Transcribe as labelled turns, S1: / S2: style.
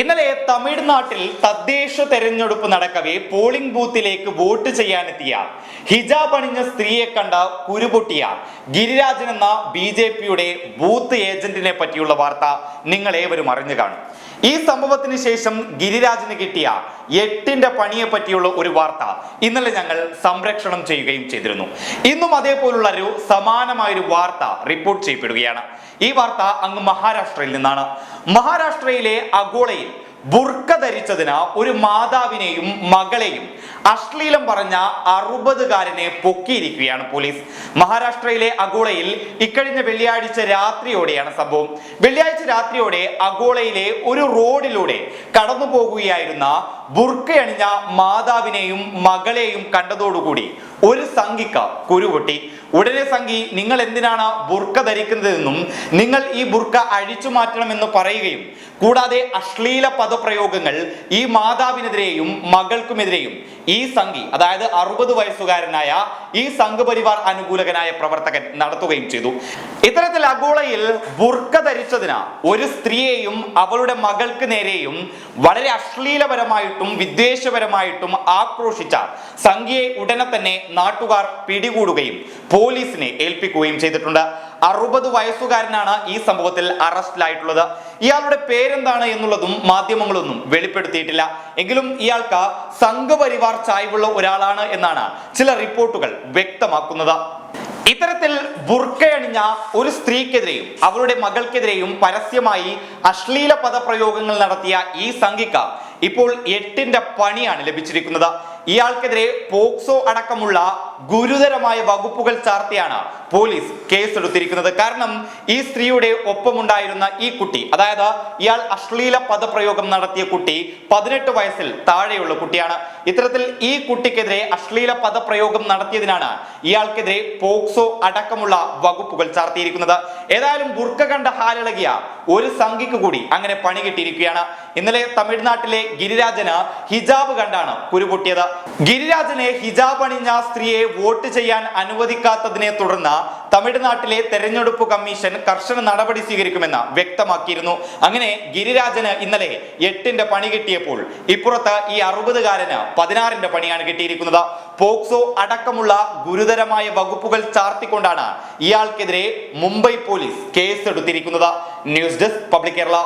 S1: ഇന്നലെ തമിഴ്നാട്ടിൽ തദ്ദേശ തെരഞ്ഞെടുപ്പ് നടക്കവേ പോളിംഗ് ബൂത്തിലേക്ക് വോട്ട് ചെയ്യാനെത്തിയ ഹിജാബ് അണിഞ്ഞ സ്ത്രീയെ കണ്ട കുരുപൊട്ടിയ ഗിരിരാജൻ എന്ന ബി ജെ പിയുടെ ബൂത്ത് ഏജന്റിനെ പറ്റിയുള്ള വാർത്ത നിങ്ങൾ ഏവരും അറിഞ്ഞു കാണും. ഈ സംഭവത്തിന് ശേഷം ഗിരിരാജന് കിട്ടിയ എട്ടിന്റെ പണിയെ പറ്റിയുള്ള ഒരു വാർത്ത ഇന്നലെ ഞങ്ങൾ സംരക്ഷണം ചെയ്യുകയും ചെയ്തിരുന്നു. ഇന്നും അതേപോലുള്ള ഒരു സമാനമായ ഒരു വാർത്ത റിപ്പോർട്ട് ചെയ്യപ്പെടുകയാണ്. ഈ വാർത്ത അങ്ങ് മഹാരാഷ്ട്രയിൽ നിന്നാണ്. മഹാരാഷ്ട്രയിലെ അഗോളയിൽ ബുർക്ക ധരിച്ചതിന് ഒരു മാതാവിനെയും മകളെയും അശ്ലീലം പറഞ്ഞ അറുപതുകാരനെ പൊക്കിയിരിക്കുകയാണ് പോലീസ്. മഹാരാഷ്ട്രയിലെ അഗോളയിൽ ഇക്കഴിഞ്ഞ വെള്ളിയാഴ്ച രാത്രിയോടെയാണ് സംഭവം. വെള്ളിയാഴ്ച രാത്രിയോടെ അഗോളയിലെ ഒരു റോഡിലൂടെ കടന്നു പോകുകയായിരുന്ന ബുർക്കയണിഞ്ഞ മാതാവിനെയും മകളെയും കണ്ടതോടുകൂടി ഒരു സംഘിക്ക കുരുപൊട്ടി. ഉടനെ സംഗി നിങ്ങൾ എന്തിനാണ് ബുർക്ക ധരിക്കുന്നതെന്നും നിങ്ങൾ ഈ ബുർക്ക അഴിച്ചു മാറ്റണമെന്ന് പറയുകയും കൂടാതെ അശ്ലീല പദപ്രയോഗങ്ങൾ ഈ മാതാവിനെതിരെയും മകൾക്കുമെതിരെയും ഈ സംഘി അതായത് അറുപത് വയസ്സുകാരനായ ഈ സംഘപരിവാർ അനുകൂലകനായ പ്രവർത്തകൻ നടത്തുകയും ചെയ്തു. ഇത്തരത്തിൽ അഗോളയിൽ ബുർക്ക ധരിച്ചതിന് ഒരു സ്ത്രീയെയും അവളുടെ മകൾക്ക് നേരെയും വളരെ അശ്ലീലപരമായിട്ടും വിദ്വേഷപരമായിട്ടും ആക്രോശിച്ച സംഘിയെ ഉടനെ തന്നെ നാട്ടുകാർ പിടികൂടുകയും പോലീസിനെ ഏൽപ്പിക്കുകയും ചെയ്തിട്ടുണ്ട്. അറുപത് വയസ്സുകാരനാണ് ഈ സംഭവത്തിൽ അറസ്റ്റിലായിട്ടുള്ളത്. ഇയാളുടെ പേരെന്താണ് എന്നുള്ളതും മാധ്യമങ്ങളൊന്നും വെളിപ്പെടുത്തിയിട്ടില്ല. എങ്കിലും ഇയാൾക്ക് സംഘപരിവാർ ചായ്വുള്ള ഒരാളാണ് എന്നാണ് ചില റിപ്പോർട്ടുകൾ വ്യക്തമാക്കുന്നത്. ഇത്തരത്തിൽ ബുർക്കയണിഞ്ഞ ഒരു സ്ത്രീക്കെതിരെയും അവരുടെ മകൾക്കെതിരെയും പരസ്യമായി അശ്ലീല പദപ്രയോഗങ്ങൾ നടത്തിയ ഈ സംഘിക്ക ഇപ്പോൾ എട്ടിന്റെ പണിയാണ് ലഭിച്ചിരിക്കുന്നത്. ഇയാൾക്കെതിരെ പോക്സോ അടക്കമുള്ള ഗുരുതരമായ വകുപ്പുകൾ ചാർത്തിയാണ് പോലീസ് കേസെടുത്തിരിക്കുന്നത്. കാരണം ഈ സ്ത്രീയുടെ ഒപ്പമുണ്ടായിരുന്ന ഈ കുട്ടി അതായത് ഇയാൾ അശ്ലീല പദപ്രയോഗം നടത്തിയ കുട്ടി പതിനെട്ട് വയസ്സിൽ താഴെയുള്ള കുട്ടിയാണ്. ഇത്തരത്തിൽ ഈ കുട്ടിക്കെതിരെ അശ്ലീല പദപ്രയോഗം നടത്തിയതിനാണ് ഇയാൾക്കെതിരെ പോക്സോ അടക്കമുള്ള വകുപ്പുകൾ ചാർത്തിയിരിക്കുന്നത്. ഏതായാലും ബുർക്ക കണ്ട ഹാലിളകിയ ഒരു സംഘിക്ക് കൂടി അങ്ങനെ പണി കിട്ടിയിരിക്കുകയാണ്. ഇന്നലെ തമിഴ്നാട്ടിലെ ഗിരിരാജന് ഹിജാബ് കണ്ടാണ് കുരുപൊട്ടിയത്. ഗിരിരാജനെ ഹിജാബ് അണിഞ്ഞ സ്ത്രീയെ വോട്ട് ചെയ്യാൻ അനുവദിക്കാത്തതിനെ തുടർന്ന് തമിഴ്നാട്ടിലെ തെരഞ്ഞെടുപ്പ് കമ്മീഷൻ കർശന നടപടി സ്വീകരിക്കുമെന്ന് വ്യക്തമാക്കിയിരുന്നു. അങ്ങനെ ഗിരിരാജന് ഇന്നലെ എട്ടിന്റെ പണി കിട്ടിയപ്പോൾ ഇപ്പുറത്ത് ഈ അറുപതുകാരന് പതിനാറിന്റെ പണിയാണ് കിട്ടിയിരിക്കുന്നത്. പോക്സോ അടക്കമുള്ള ഗുരുതരമായ വകുപ്പുകൾ ചാർത്തിക്കൊണ്ടാണ് ഇയാൾക്കെതിരെ മുംബൈ പോലീസ് കേസെടുത്തിരിക്കുന്നത്. News desk public Kerala.